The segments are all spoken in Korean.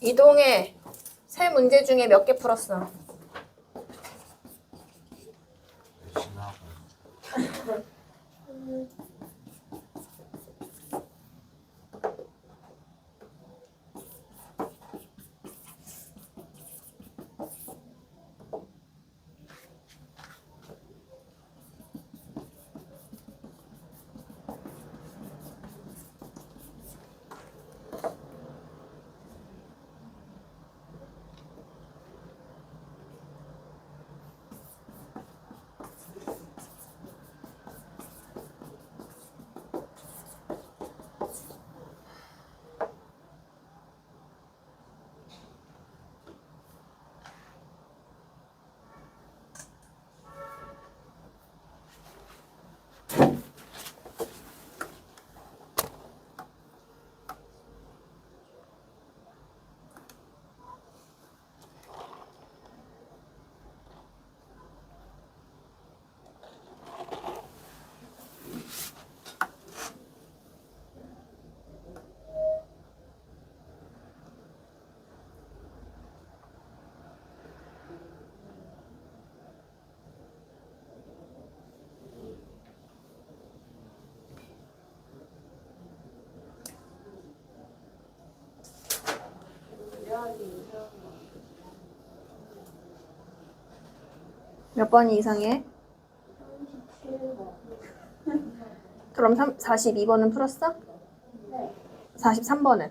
이동의 세 문제 중에 몇 개 풀었어? 몇 번이 이상해? 그럼 3, 42번은 풀었어? 43번은?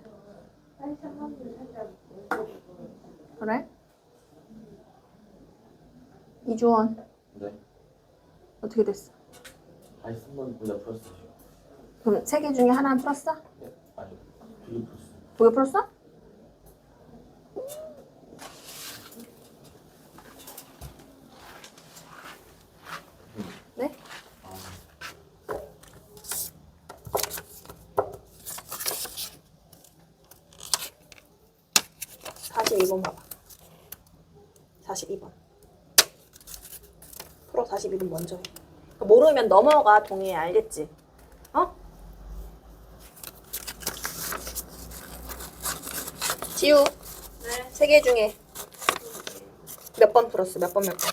그래? 이주원 네 어떻게 됐어? 아니 3번 보다 풀었어요 그럼 세 개 중에 하나 풀었어? 네 아니 두개 풀었어요 두개 풀었어? 41은 먼저 해. 모르면 넘어가 동의해 알겠지? 어? 지우 네. 세 개 중에 몇 번 풀었어? 몇 번 몇 번?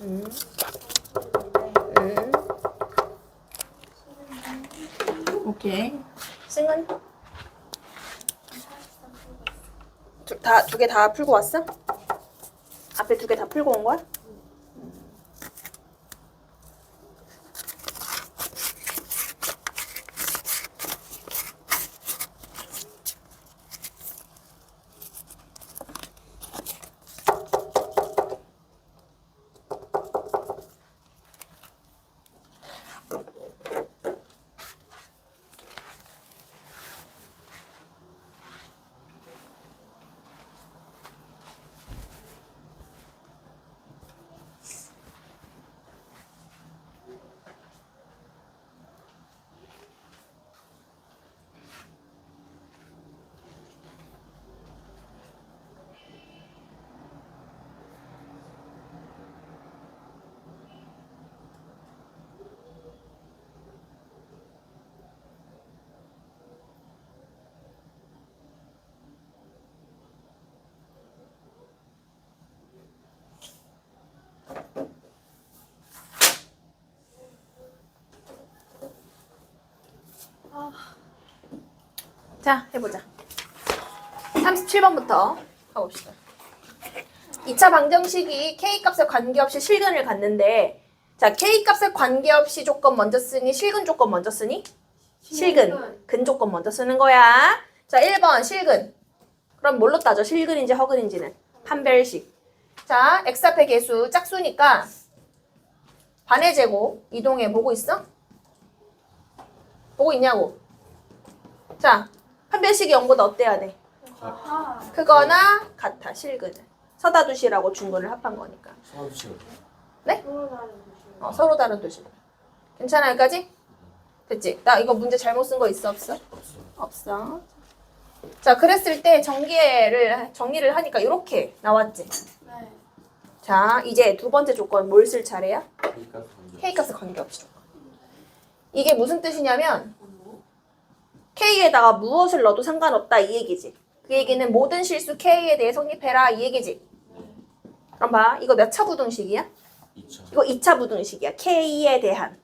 음. 음. 오케이. 승은? 다 두 개 다 풀고 왔어? 앞에 두 개 다 풀고 온 거야? 자, 해보자. 37번부터 가봅시다. 2차 방정식이 K값에 관계없이 실근을 갖는데 자, K값에 관계없이 조건 먼저 쓰니 실근 조건 먼저 쓰니? 실근. 근 조건 먼저 쓰는 거야. 자, 1번 실근. 그럼 뭘로 따져? 실근인지 허근인지는? 판별식. 자, x 앞에 개수 짝수니까 반의 제곱 이동해 보고 있어? 보고 있냐고? 자, 판별식이 0보다 어때야 돼? 아, 크거나 같아 실근은 서다 두시라고 중근을 합한 거니까 수학 시간 어, 서로 다른 도시 괜찮아 여기까지? 됐지? 나 이거 문제 잘못 쓴 거 있어 없어? 없어요 없어 자 그랬을 때 정리를 정리를 하니까 이렇게 나왔지 네. 자, 이제 두 번째 조건 뭘 쓸 차례야? K값 관계 K 값에 관계없이. 이게 무슨 뜻이냐면 K에다가 무엇을 넣어도 상관없다 이 얘기지. 그 얘기는 모든 실수 K에 대해 성립해라 이 얘기지. 그럼 봐. 이거 몇 차 부등식이야? 2차 이거 2차 부등식이야. K에 대한.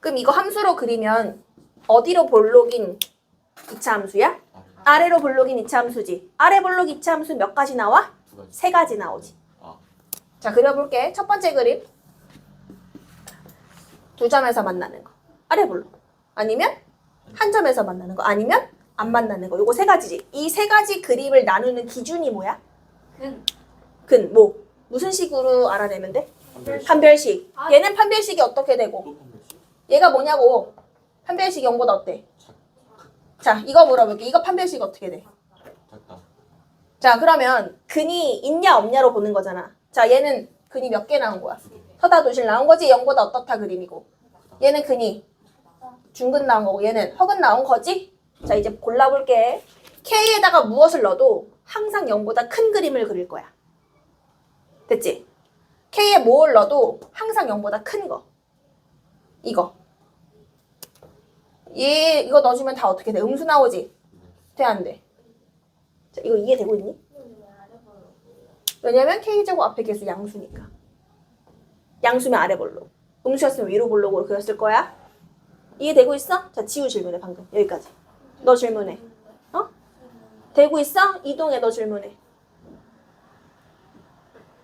그럼 이거 함수로 그리면 어디로 볼록인 2차 함수야? 아래 아래로 볼록인 2차 함수지. 아래 볼록 2차 함수 몇 가지 나와? 가지 세 가지 나오지. 아 자, 그려볼게. 첫 번째 그림. 두 점에서 만나는 거. 아래 볼록. 아니면 한 점에서 만나는 거. 아니면 안 만나는 거. 요거 세 가지지. 이 세 가지 그림을 나누는 기준이 뭐야? 근 근, 뭐. 무슨 식으로 알아내면 돼? 판별식 판별식. 아. 얘는 판별식이 어떻게 되고? 또 판별식 얘가 뭐냐고. 판별식 0보다 어때? 자, 이거 물어볼게. 이거 판별식 어떻게 돼? 작다 자, 그러면 근이 있냐 없냐로 보는 거잖아. 자, 얘는 근이 몇 개 나온 거야? 서다 도실 나온 거지 0보다 어떻다 그림이고. 얘는 근이 중근 나온 거고 얘는 허근 나온 거지? 자, 이제 골라볼게. K에다가 무엇을 넣어도 항상 0보다 큰 그림을 그릴 거야. 됐지? K에 뭘 넣어도 항상 0보다 큰 거. 이거. 얘 이거 넣어주면 다 어떻게 돼? 음수 나오지? 돼, 안 돼? 자, 이거 이해되고 있니? 왜냐면 K제곱 앞에 개수 양수니까. 양수면 아래 볼록. 음수였으면 위로 볼록으로 그렸을 거야. 이해되고 있어? 자, 지우 질문해, 방금. 여기까지. 너 질문해. 어? 되고 있어? 이동해, 너 질문해.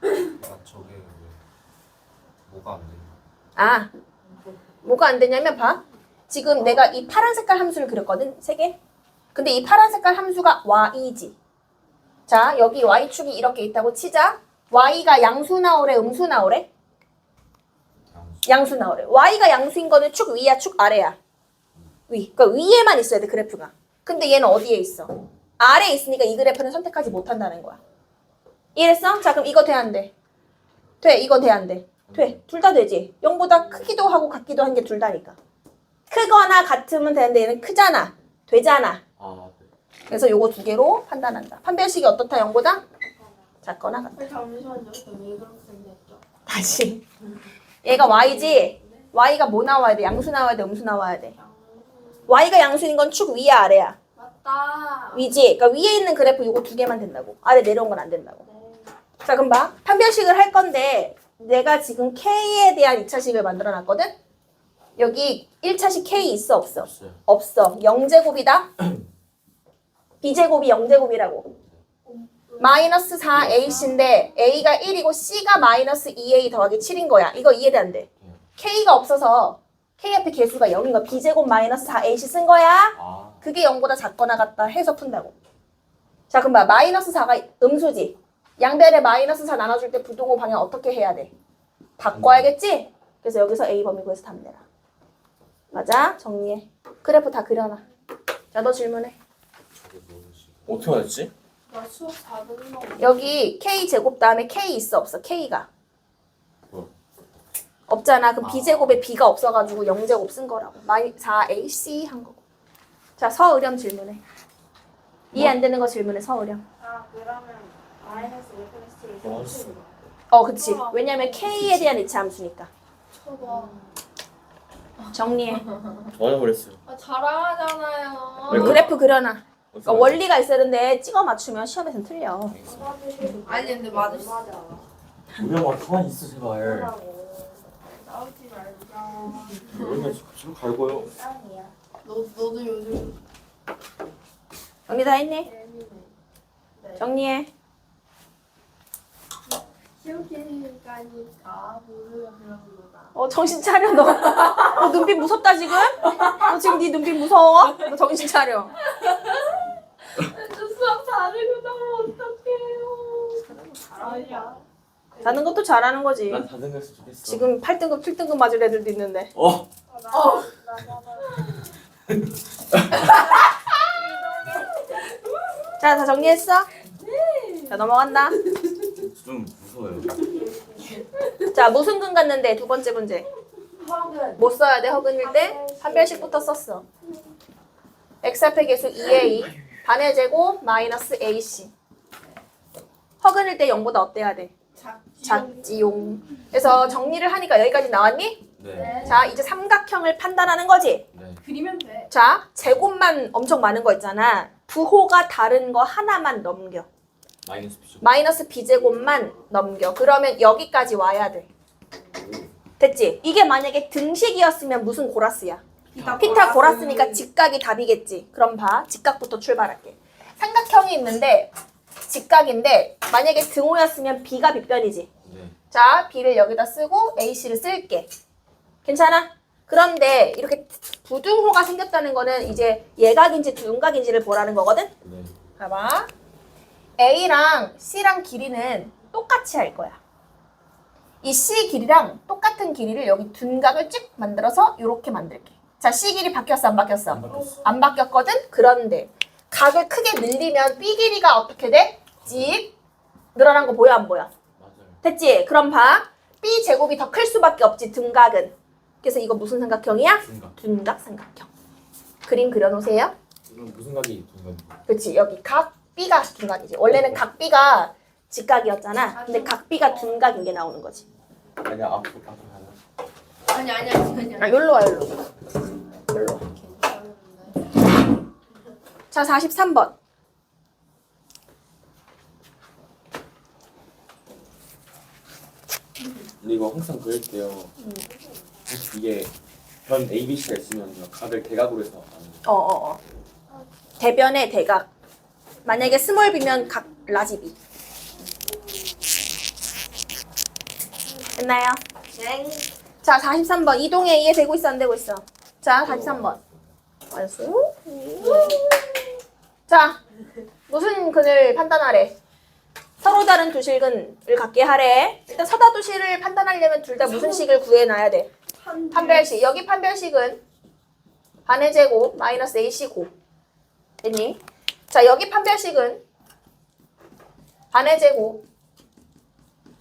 아 저게 왜 뭐가 안 되냐? 아, 뭐가 안 되냐면 봐. 지금 내가 이 파란 색깔 함수를 그렸거든, 세 개. 근데 이 파란 색깔 함수가 y지. 자, 여기 y축이 이렇게 있다고 치자. y가 양수 나오래, 음수 나오래? 양수 나오래. y가 양수인 거는 축 위야, 축 아래야. 위. 그러니까 위에만 있어야 돼, 그래프가. 근데 얘는 어디에 있어? 아래에 있으니까 이 그래프는 선택하지 못한다는 거야. 이해했어? 자, 그럼 이거 돼, 안 돼? 돼, 이거 돼, 안 돼? 돼. 둘 다 되지. 0보다 크기도 하고 같기도 한 게 둘 다니까. 크거나 같으면 되는데 얘는 크잖아. 되잖아. 아 네. 그래서 요거 두 개로 판단한다. 판별식이 어떻다, 0보다? 작거나 같다. 잠시만요. 다시. 얘가 y지? y가 뭐 나와야 돼? 양수 나와야 돼? 음수 나와야 돼? y가 양수인 건 축 위야, 아래야? 맞다. 위지. 그러니까 위에 있는 그래프 요거 두 개만 된다고. 아래 내려온 건 안 된다고. 네. 자, 그럼 봐. 판별식을 할 건데 내가 지금 K에 대한 2차식을 만들어 놨거든? 여기 1차식 K 있어, 없어? 없어요 없어. 0제곱이다? B제곱이 0제곱이라고. 마이너스 4AC인데 A가 1이고 C가 마이너스 2A 더하기 7인 거야. 이거 이해돼 안 돼? 네. K가 없어서 K 앞에 개수가 0인 거야. B제곱 마이너스 4AC 쓴 거야. 아 그게 0보다 작거나 같다 해서 푼다고. 자, 그럼 봐. 마이너스 4가 음수지. 양변에 마이너스 4 나눠줄 때 부동호 방향 어떻게 해야 돼? 바꿔야겠지? 그래서 여기서 A 범위 구해서 답 내라. 맞아? 정리해. 그래프 다 그려놔. 자, 너 질문해. 어떻게 알았지? 나 수업 4등 넘어. 여기 K 제곱 다음에 K 있어 없어? K가. 뭐? 없잖아. 그럼 아. B제곱에 B가 없어가지고 0 제곱 쓴 거라고. 마이 4AC 한 거고. 자, 서의렴 질문해. 이해 안 되는 거 질문해, 서의렴. 아 그러면 마이너스 1 플러스 1. 플러스. 어, 그치. 왜냐면 K에 대한 이차 함수니까. 정리해. 맞아버렸어요 아 자랑하잖아요. 왜 그래프 그려놔. 그러니까 원리가 있어야 되는데 찍어 맞추면 시험에서는 틀려. 아니 근데 맞을 수 우영아 가만히 있어 제발 나오지 말자. 우영아 지금 갈고요 너 너도 요즘 정리 다 했니? 정리해. 시험 기니까니까 모르면 그런 거다. 어, 정신 차려, 너. 너 눈빛 무섭다, 지금? 너 지금 네 눈빛 무서워? 너 정신 차려. 저 수학 잘하고 나면 어떡해요. 아니야. 자는 것도 잘하는 거지. 난 다른 거였으면 좋겠어 지금 8등급, 7등급 맞을 애들도 있는데. 어 어. 자, 다 정리했어? 자, 넘어간다. 좀 무서워요 자, 무슨 근 갔는데 두 번째 문제. 허근. 뭐 써야 돼, 허근일 때? 판별식부터 썼어. x 앞에 개수 2a, 반의 제곱 마이너스 ac. 허근일 때 0보다 어때야 돼? 작지용. 그래서 정리를 하니까 여기까지 나왔니? 네. 자, 이제 삼각형을 판단하는 거지. 네. 그리면 돼. 자, 제곱만 엄청 많은 거 있잖아. 부호가 다른 거 하나만 넘겨. 마이너스 B죠. 마이너스 b제곱만 넘겨. 그러면 여기까지 와야 돼. 됐지? 이게 만약에 등식이었으면 무슨 고라스야? 피타 고라스니까 직각이 답이겠지. 그럼 봐. 직각부터 출발할게. 삼각형이 있는데 직각인데 만약에 등호였으면 b가 빗변이지. 네. 자, b를 여기다 쓰고 ac를 쓸게. 괜찮아? 그런데 이렇게 부등호가 생겼다는 거는 이제 예각인지 둔각인지를 보라는 거거든? 네. 봐봐. A랑 C랑 길이는 똑같이 할 거야. 이 C 길이랑 똑같은 길이를 여기 둔각을 쭉 만들어서 이렇게 만들게. 자, C 길이 바뀌었어, 안 바뀌었어? 안 바뀌었어. 안 바뀌었거든? 그런데 각을 크게 늘리면 B 길이가 어떻게 돼? 집 늘어난 거 보여, 안 보여? 맞아요. 됐지? 그럼 봐. B 제곱이 더 클 수밖에 없지, 둔각은. 그래서 이거 무슨 삼각형이야? 중각. 둔각 삼각형. 그림 그려놓으세요. 이건 무슨 각이 중간? 그렇지 여기 각 B가 둔각이지 원래는 각 B가 직각이었잖아 근데 각 B가 둔각인 게 나오는 거지 아니야 앞으로 앞으로 가나? 아니 아니 아니. 아 여기로 와 여기로 여기로 자 43번 이거 항상 그럴 때요. 이게 변 A, B, C가 있으면 각을 대각으로 해서 안 어어 어. 대변의 대각. 만약에 스몰 B면 각 라지 B. 됐나요? 자 43번. 이동에 A에 되고 있어? 안 되고 있어? 자 43번. 알았어요? 자 무슨 근을 판단하래 서로 다른 두 실근을 갖게 하래. 일단 서다 두 실을 판단하려면 둘 다 무슨 식을 구해놔야 돼? 판별식. 여기 판별식은 반의 제곱 마이너스 AC 고. 됐니? 자 여기 판별식은 반의 제곱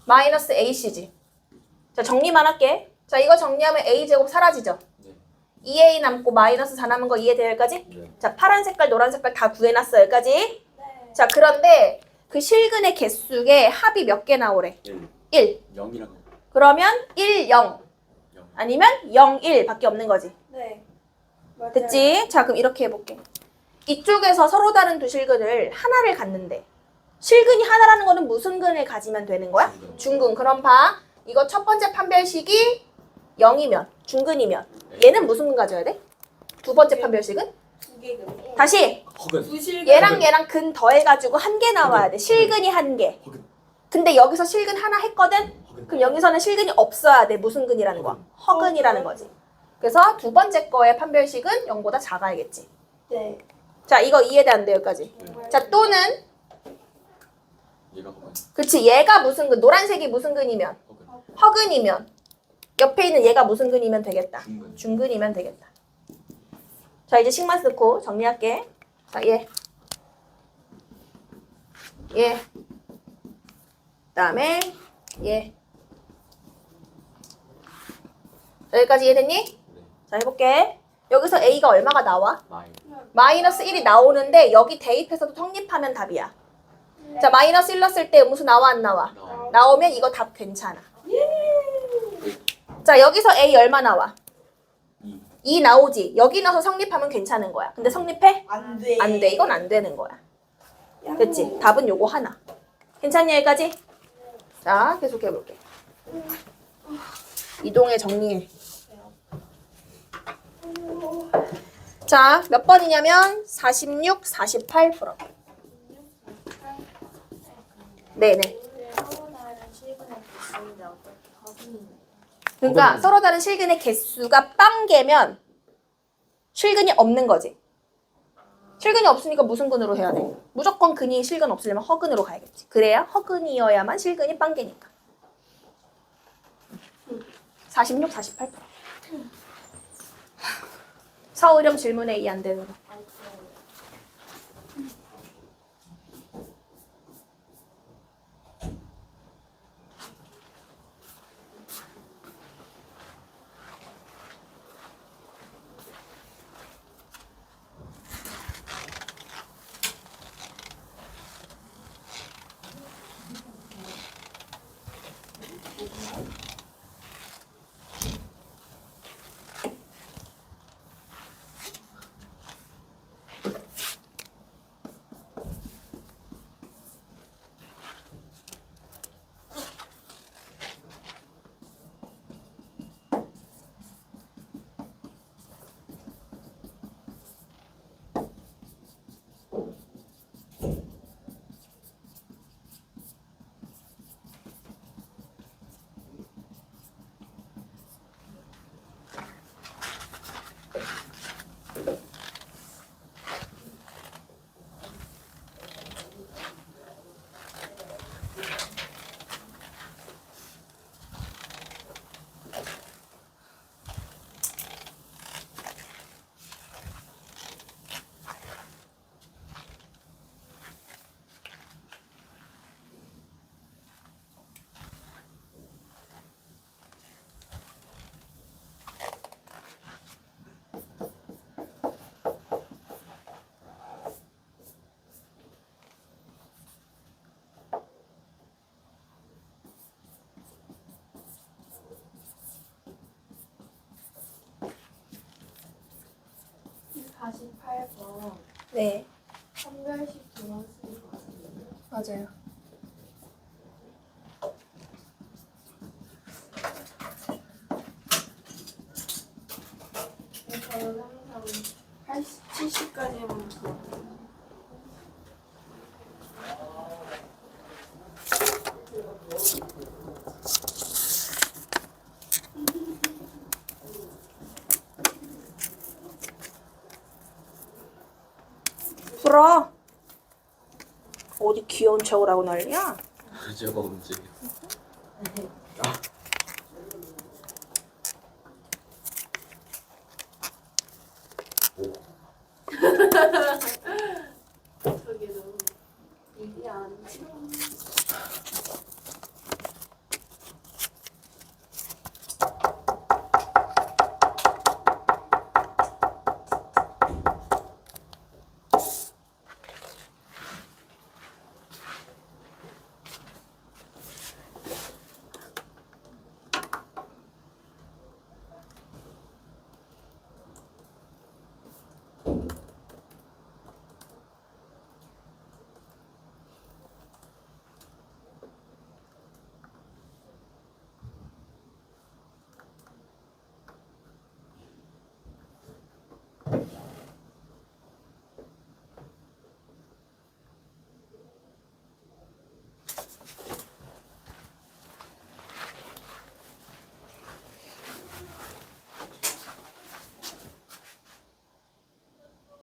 마이너스 AC지. 자 정리만 할게. 자 이거 정리하면 A 제곱 사라지죠? 네. 2A 남고 마이너스 4 남은 거 이해돼요 여기까지? 네. 자 파란 색깔 노란 색깔 다 구해놨어 여기까지? 자 그런데 그 실근의 개수의 합이 몇 개 나오래 1, 1 0이라고. 그러면 1, 0 아니면 0, 1 밖에 없는 거지 네. 됐지? 자 그럼 이렇게 해볼게 이쪽에서 서로 다른 두 실근을 하나를 갖는데 실근이 하나라는 거는 무슨 근을 가지면 되는 거야? 중근. 중근 그럼 봐 이거 첫 번째 판별식이 0이면 중근이면 얘는 무슨 근 가져야 돼? 두 번째 판별식은? 두개금. 다시 허근. 얘랑 얘랑 근 더해가지고 한 개 나와야 돼 실근이 한 개 허근. 근데 여기서 실근 하나 했거든? 허근. 그럼 여기서는 실근이 없어야 돼 무슨 근이라는 거? 허근이라는 거지 그래서 두 번째 거의 판별식은 0보다 작아야겠지 네. 자 이거 이해돼 안돼 여기까지 자 또는 얘가 허근. 그치 얘가 무슨 근 노란색이 무슨 근이면 허근. 허근이면 옆에 있는 얘가 무슨 근이면 되겠다 중근. 중근이면 되겠다 자 이제 식만 넣고 정리할게 자 얘 얘 그 다음에 얘 여기까지 이해됐니? 자 해볼게 여기서 A가 얼마가 나와? 마이. 마이너스 1이 나오는데 여기 대입해서도 성립하면 답이야 자 마이너스 1 넣었을 때 음수 나와 안 나와? 나와. 나오면 이거 답 괜찮아. 자 여기서 A 얼마 나와? 2. 2 나오지. 여기 넣어서 성립하면 괜찮은 거야. 근데 성립해? 안 돼. 안 돼. 이건 안 되는 거야. 됐지? 답은 요거 하나. 괜찮니 여기까지? 자 계속 해볼게. 이동해 정리해. 자 몇 번이냐면 46, 48 풀어. 네네. 그러니까 서로 다른 실근의 개수가 빵 개면 실근이 없는 거지. 실근이 없으니까 무슨 근으로 해야 돼? 무조건 근이 실근 없으려면 허근으로 가야겠지. 그래야 허근이어야만 실근이 빵 개니까. 46, 48 풀어. 서울형 질문에 이안 되는 거. 48번 네, 선별식 두번 쓰는 거 같은데. 맞아요. 저는 항상 80, 70까지만 풀어요. 풀어. 어디 귀여운 척을 하고 난리야? 문제가 문제. 저게 너무 이게 아니지.